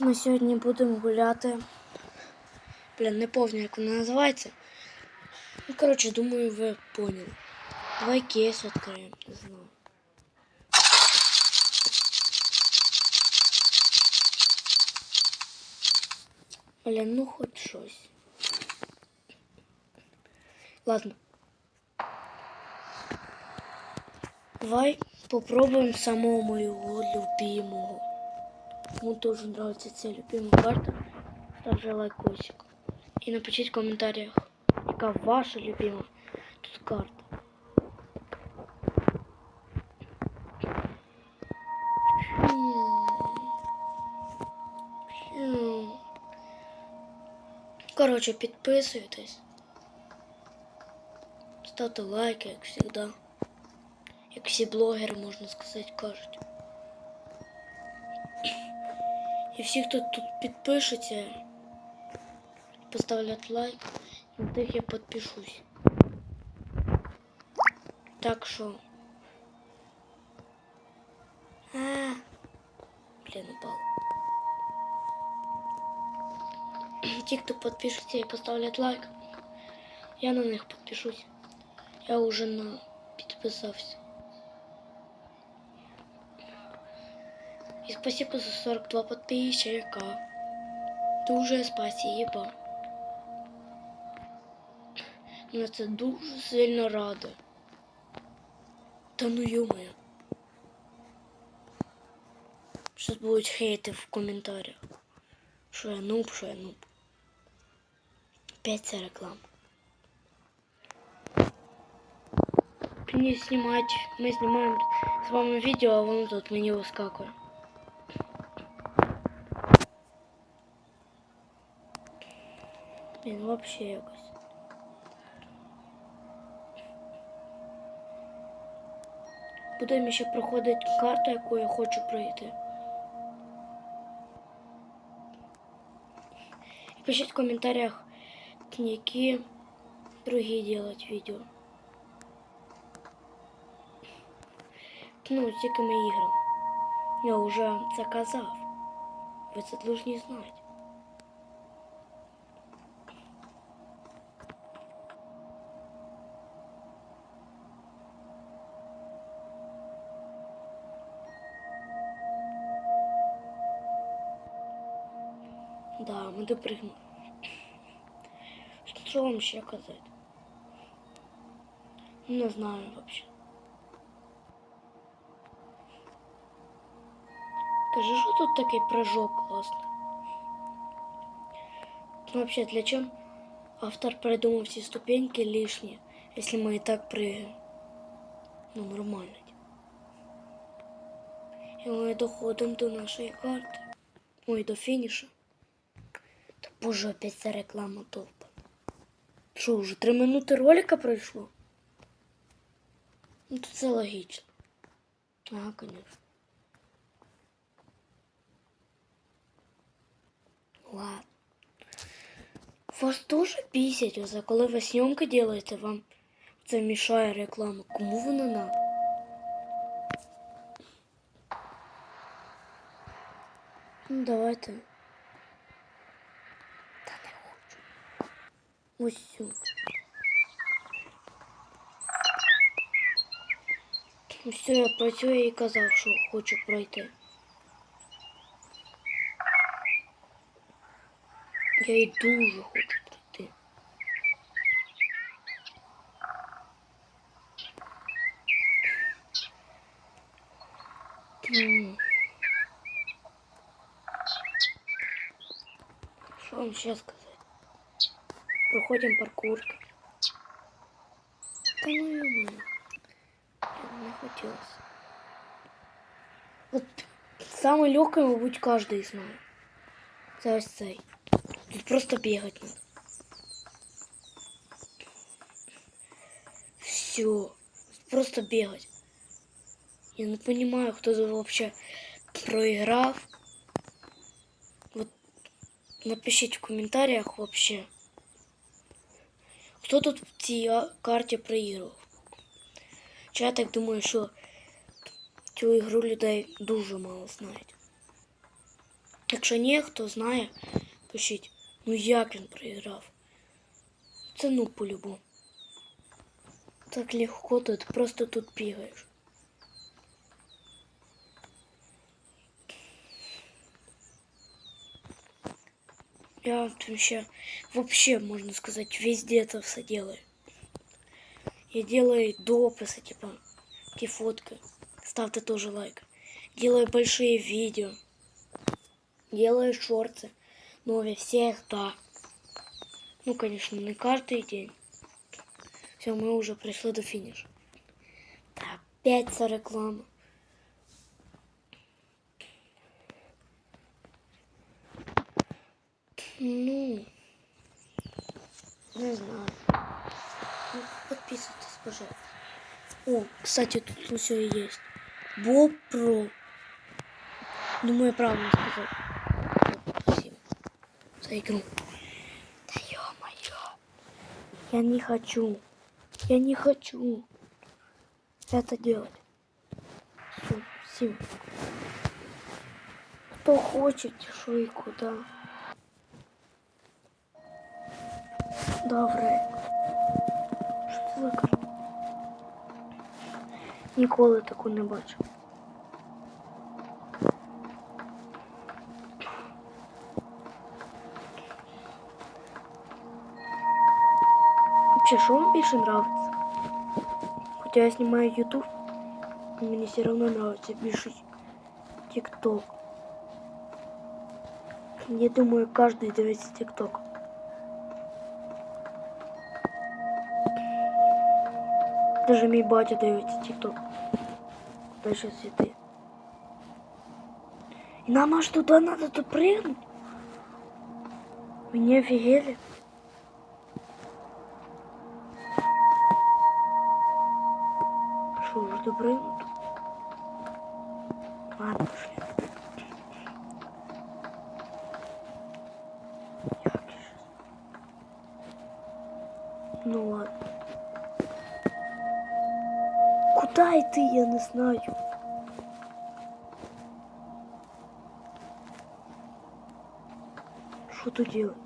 Ми сьогодні будемо гуляти. Блін, не пам'ятаю, як вона називається. Ну, коротше, думаю, ви поняли. Давай кейс відкриємо, не знаю. Блін, ну хоч щось. Ладно. Давай попробуем самого моего любимого. Кому тоже нравится ця любимая карта, ставьте лайкосик. И напишите в комментариях, яка ваша любимая тут карта. Короче, підписуйтесь. Ставте лайки, як завжди. Як всі блогери, можна сказати, кажуть. І всі, хто тут підпишеться, поставлять лайк, на тих я підпишусь. Так що. А, блін, упал. Ті, хто підпишеться і поставлять лайк, я на них підпишусь. Я уже на підписався. Спасибо за 42 подписчика. Дуже спасибо. Мене це дуже сильно радує. Та ну йомаю. Щось будуть хейти в коментарях. Що я нуб, що я нуб. Опять ця реклама. Не снимать. Мы снимаем с вами видео, а вон тут мені выскакивает. Блін, вообще якось. Будемо ще проходити карту, яку я хочу пройти. І пишіть в коментарях, які другі делать відео. Ну, з якими іграми. Я вже заказав. Ви це должны знати. Да, ми допригнули. Що вам ще казати? Не знаю вообще. Скажи, що тут такий прыжок класний? Ну, вообще, для чего автор придумал все ступеньки лишние, если мы и так прыгаем? Ну, нормально. І ми доходимо до нашої карти. Ой, до фінішу. Боже, опять ця реклама толпа. Що, вже три минути ролика пройшло? Ну, то це логічно. Ага, конечно. Ладно. Вас тоже бісять, оце коли ви зйомки делаєте, вам це мішає реклама. Кому вона надо? Ну, давайте. Ось сюди. Все, я про цю я і казав, що хочу пройти. Я і дуже хочу пройти. Що вам ще сказати? Проходимо паркур. Ну не хотілося. От самый легкий, мабуть, кожен знає. Це ось. Тут просто бегать надо. Все. Просто бегать. Я не понимаю, кто тут вообще проиграв. Вот напишите в комментариях вообще. Хто тут в цій а, карті проіграв? Чи я так думаю, що цю ігру людей дуже мало знають. Якщо ні, хто знає, пишіть, ну як він проіграв. Це ну по-любому. Так легко тут, просто тут бігаєш. Я вообще, вообще, можно сказать, везде это все делаю. Я делаю дописи, типа, такие фотки. Ставьте тоже лайк. Делаю большие видео. Делаю шорты. Новые всегда. Ну, конечно, не каждый день. Все, мы уже пришли до финиша. Да, опять за реклама. Ну, не знаю. Ну, подписывайтесь, пожалуйста. О, кстати, тут все и есть. Боб Про. Думаю, я правильно сказал. Спасибо за игру. Да ё-моё. Я не хочу. Я не хочу это делать. Всё, Спасибо. Кто хочет, что и куда. Добре. Що це за карта? Ніколи не бачив. Вообще, что вам больше нравится? Хотя я снимаю YouTube, мне все равно нравится больше TikTok. Я думаю, каждый дивится TikTok. Даже мій батя дивиться TikTok. Куда сейчас іти? И нам аж туда надо допрыгнуть? Вы не офигели? Что, уже допрыгнут? Ладно, пошли. Ну ладно. Куда идти, я не знаю. Что тут делать?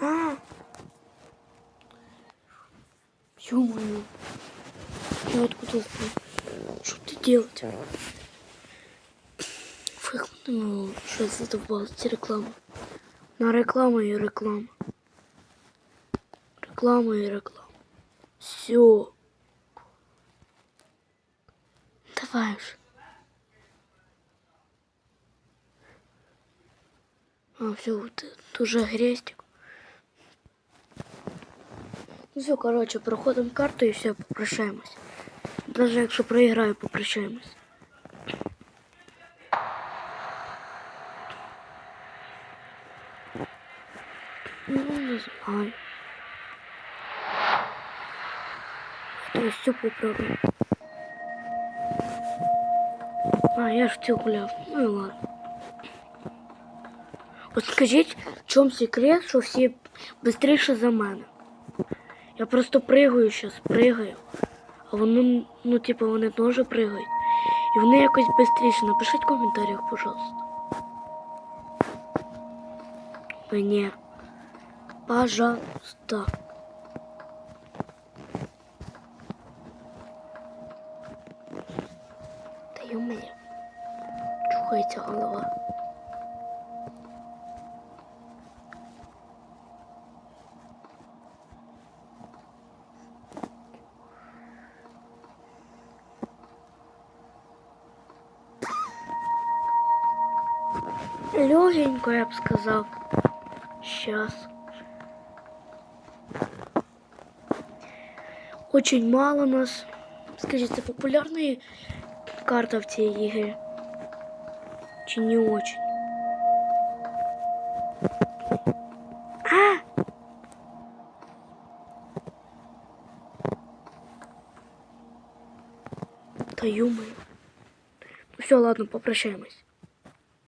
А! Ё-моё. Я откуда знаю? Что ты делать? Фихмануло, що я задовбала ці реклами. На реклама і реклама. Реклама і реклама. Все. Давай уж. А, все, вот это уже грестик. Ну все, короче, проходимо карту і все, попрощаємось. Даже якщо проіграю, попрощаємось. Ну, не знаю. Хтось цю попробую. А, я ж цю гуляв. Ну і ладно. От скажіть, в чому секрет, що всі швидше за мене? Я просто пригаю зараз, пригаю. А вони, ну, типу, вони теж пригають. І вони якось швидше. Напишіть в коментарях, пожалуйста. Мені. Пожалуйста. Легенько, я б сказав. Сейчас. Очень мало нас. Скажіть, це популярна карта в цій ігрі? Чи не очень? А! Та ё Ну все, ладно, попрощаемся.